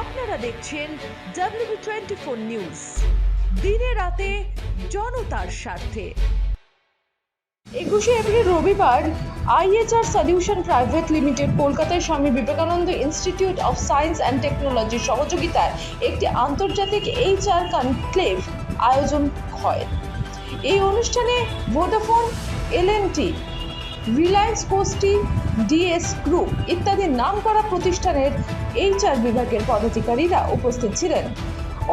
আপনারা দেখছেন W twenty four news দিনে রাতে জনতার স্বার্থে। একুশে এপ্রিল রবিবার আইএচআর সলিউশন প্রাইভেট লিমিটেড কলকাতায় Swami Vivekananda institute of science and টেকনোলজির সহযোগিতায় একটি আন্তর্জাতিক এইচআর কনক্লেভ আয়োজন হয়। এই অনুষ্ঠানে ভোডাফোন এলএনটি রিলায়েন্স কোস্টি ডিএস গ্রুপ ইত্যাদি নাম করা প্রতিষ্ঠানের এইচআর বিভাগের পদাধিকারীরা উপস্থিত ছিলেন।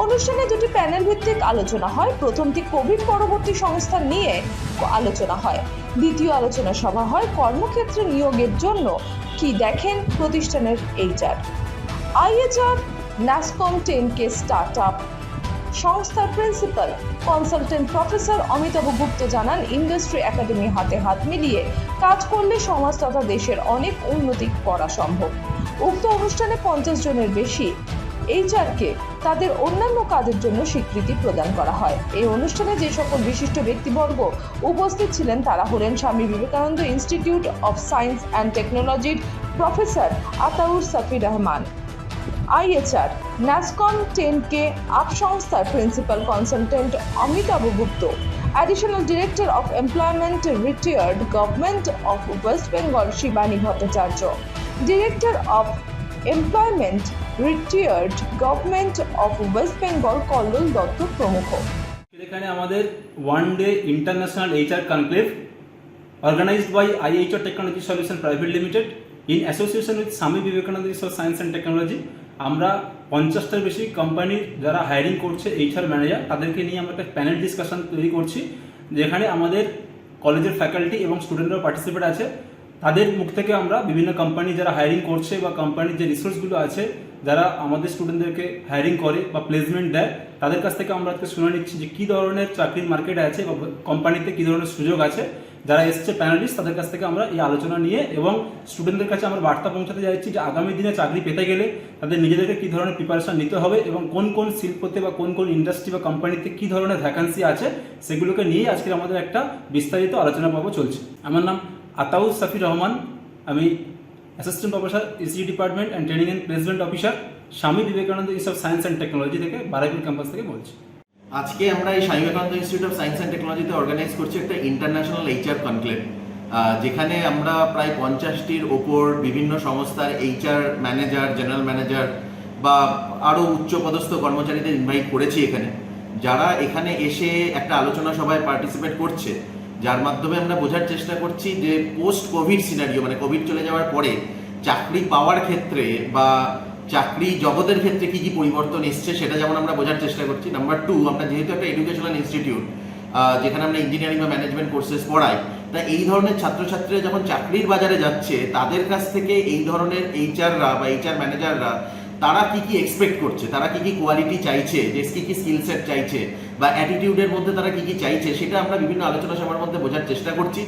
অনুষ্ঠানে দুটি প্যানেল ভিত্তিক আলোচনা হয়। প্রথমটি কোভিড পরবর্তী সংস্থা নিয়ে আলোচনা হয়। দ্বিতীয় আলোচনা সভা হয় কর্মক্ষেত্রে নিয়োগের জন্য। কি দেখেন প্রতিষ্ঠানের HR IHR NASSCOM ten K startup সংস্থার principal consultant professor Amitabh Gupta জানান ইন্ডাস্ট্রি একাডেমি হাতে হাত মিলিয়ে কাজ করলে সমাজ তথা দেশের অনেক উন্নতি করা সম্ভব। উক্ত অনুষ্ঠানে পঞ্চাশ জনের বেশি এইচআরকে তাদের অন্যান্য কাজের জন্য স্বীকৃতি প্রদান করা হয়। এই অনুষ্ঠানে যে সকল বিশিষ্ট ব্যক্তিবর্গ উপস্থিত ছিলেন তারা হলেন Swami Vivekananda institute of science and টেকনোলজির professor Ataur Safir Rahman. IHR, NASSCOM ten K up সংস্থার principal consultant Amitabh Gupta. Additional director of employment retired government of West Bengal Shibani Bhattacharya director of employment retired government of West Bengal Kallol Dutta প্রমুখ এখানে আমাদের one day international HR conclave organised by IHR technology solution private limited in association with Swami Vivekananda of science and technology আমরা পঞ্চাশটার বেশি কোম্পানির যারা hiring করছে HR manager তাদেরকে নিয়ে আমরা একটা প্যানেল ডিসকাশন তৈরি করছি, যেখানে আমাদের কলেজের ফ্যাকাল্টি এবং স্টুডেন্টরা পার্টিসিপেট আছে। তাদের মুখ থেকে আমরা বিভিন্ন কোম্পানি যারা হায়ারিং করছে বা কোম্পানির যে রিসোর্সগুলো আছে, যারা আমাদের স্টুডেন্টদেরকে হায়ারিং করে বা প্লেসমেন্ট দেয়, তাদের কাছ থেকে আমরা আজকে শুনে নিচ্ছি যে কী ধরনের চাকরির মার্কেট আছে বা কোম্পানিতে কী ধরনের সুযোগ আছে। যারা এসছে প্যানেলিস্ট তাদের কাছ থেকে আমরা এই আলোচনা নিয়ে এবং স্টুডেন্টদের কাছে আমরা বার্তা পৌঁছাতে যাচ্ছি যে আগামী দিনে চাকরি পেতে গেলে তাদের নিজেদেরকে কী ধরনের প্রিপারেশন নিতে হবে এবং কোন কোন শিল্পতে বা কোন কোন ইন্ডাস্ট্রি বা কোম্পানিতে কী ধরনের ভ্যাকান্সি আছে, সেগুলোকে নিয়ে আজকে আমাদের একটা বিস্তারিত আলোচনা পর্ব চলছে। আমার নাম আতাউল সাফি রহমান, আমি assistant professor EC department and training and placement officer Swami Vivekananda institute of science and technology থেকে বারাইপুর ক্যাম্পাস থেকে বলছি। আজকে আমরা এই Swami Vivekananda institute of science and টেকনোলজিতে অর্গানাইজ করছি একটা ইন্টারন্যাশনাল এইচআর কনক্লেভ যেখানে আমরা প্রায় পঞ্চাশটির ওপর বিভিন্ন সংস্থার এইচআর ম্যানেজার জেনারেল ম্যানেজার বা আরও উচ্চপদস্থ কর্মচারীদের ইনভাইট করেছি এখানে। যারা এখানে এসে একটা আলোচনা সভায় পার্টিসিপেট করছে যার মাধ্যমে আমরা বোঝার চেষ্টা করছি যে পোস্ট কোভিড সিনারিও মানে কোভিড চলে যাওয়ার পরে চাকরি পাওয়ার ক্ষেত্রে বা চাকরি জগতের ক্ষেত্রে কি কি পরিবর্তন এসছে সেটা যেমন আমরা বোঝার চেষ্টা করছি। নাম্বার টু আমরা যেহেতু একটা এডুকেশনাল ইনস্টিটিউট যেখানে আমরা ইঞ্জিনিয়ারিং বা ম্যানেজমেন্ট কোর্সেস পড়াই, তা এই ধরনের ছাত্রছাত্রীরা যখন চাকরির বাজারে যাচ্ছে, তাদের কাছ থেকে এই ধরনের এইচআররা বা এইচআর ম্যানেজাররা তারা কি কি এক্সপেক্ট করছে? তারা কি কি কোয়ালিটি চাইছে? যে কি কি স্কিল সেট চাইছে? বা অ্যাটিটিউডের মধ্যে তারা কি কি চাইছে? সেটা আমরা বিভিন্ন আলোচনা সভার মধ্যে বোঝার চেষ্টা করছি।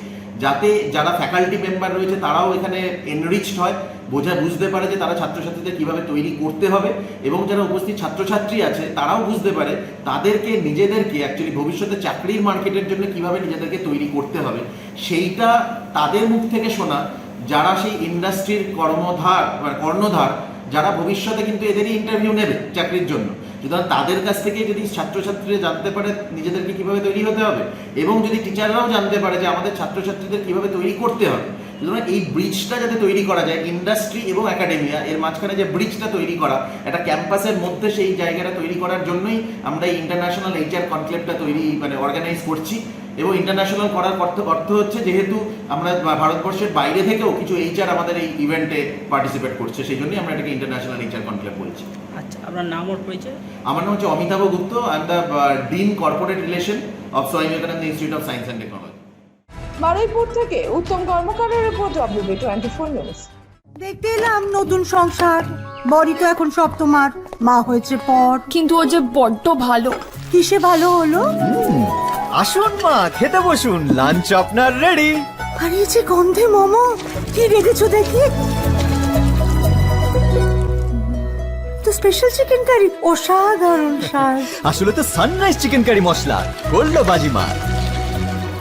যাতে যারা ফ্যাকাল্টি মেম্বার রয়েছে, তারাও এখানে এনরিচড হয়। বোঝা, বুঝতে পারে যে তারা ছাত্রছাত্রীদের কীভাবে তৈরি করতে হবে এবং যারা উপস্থিত ছাত্রছাত্রী আছে, তারাও বুঝতে পারে তাদেরকে, নিজেদেরকে অ্যাকচুয়ালি ভবিষ্যতে চাকরির মার্কেটের জন্য কীভাবে নিজেদেরকে তৈরি করতে হবে। সেইটা তাদের মুখ থেকে শোনা। যারা সেই ইন্ডাস্ট্রির কর্মধার কর্ণধার যারা ভবিষ্যতে কিন্তু এদেরই ইন্টারভিউ নেবে চাকরির জন্য। সুতরাং তাদের কাছ থেকে যদি ছাত্রছাত্রীরা জানতে পারে নিজেদেরকে কীভাবে তৈরি হতে হবে, এবং যদি টিচাররাও জানতে পারে যে আমাদের ছাত্রছাত্রীদের কীভাবে তৈরি করতে হবে সুতরাং এই ব্রিজটা যাতে তৈরি করা যায় ইন্ডাস্ট্রি এবং একাডেমিয়া এর মাঝখানে যে ব্রিজটা তৈরি করা একটা ক্যাম্পাসের মধ্যে সেই জায়গাটা তৈরি করার জন্যই আমরা এই ইন্টারন্যাশনাল এইচআর কনক্লেভটা তৈরি মানে অর্গানাইজ করছি। এবং ইন্টারন্যাশনাল করার অর্থ অর্থ হচ্ছে যেহেতু আমরা ভারতবর্ষের বাইরে থেকেও কিছু এইচআর আমাদের এই ইভেন্টে পার্টিসিপেট করছে সেই জন্যই আমরা এটাকে ইন্টারন্যাশনাল এইচআর কনক্লেভ বলছি। আচ্ছা আপনার নাম ওর পরিচয়? আমার নাম হচ্ছে Amitabh Gupta I the dean corporate relation of Swami Vivekananda institute of science and technology Baruipur থেকে Uttam কর্মকারের report WB twenty four news দেখতে এলাম নতুন সংসার। বড়ি তো এখন সব তোমার। মা হয়েছে পর। কিন্তু ও যে বড্ড ভালো। কিসে ভালো হলো? আসুন মা খেতে বসুন। লাঞ্চ আপনার রেডি আর এই যে গন্ধে মোমো কি রেখেছো দেখি। তো স্পেশাল চিকেন কারি অসাধারণ স্বাদ। আসলে তো সানরাইজ চিকেন কারি মশলা করল বাজিমা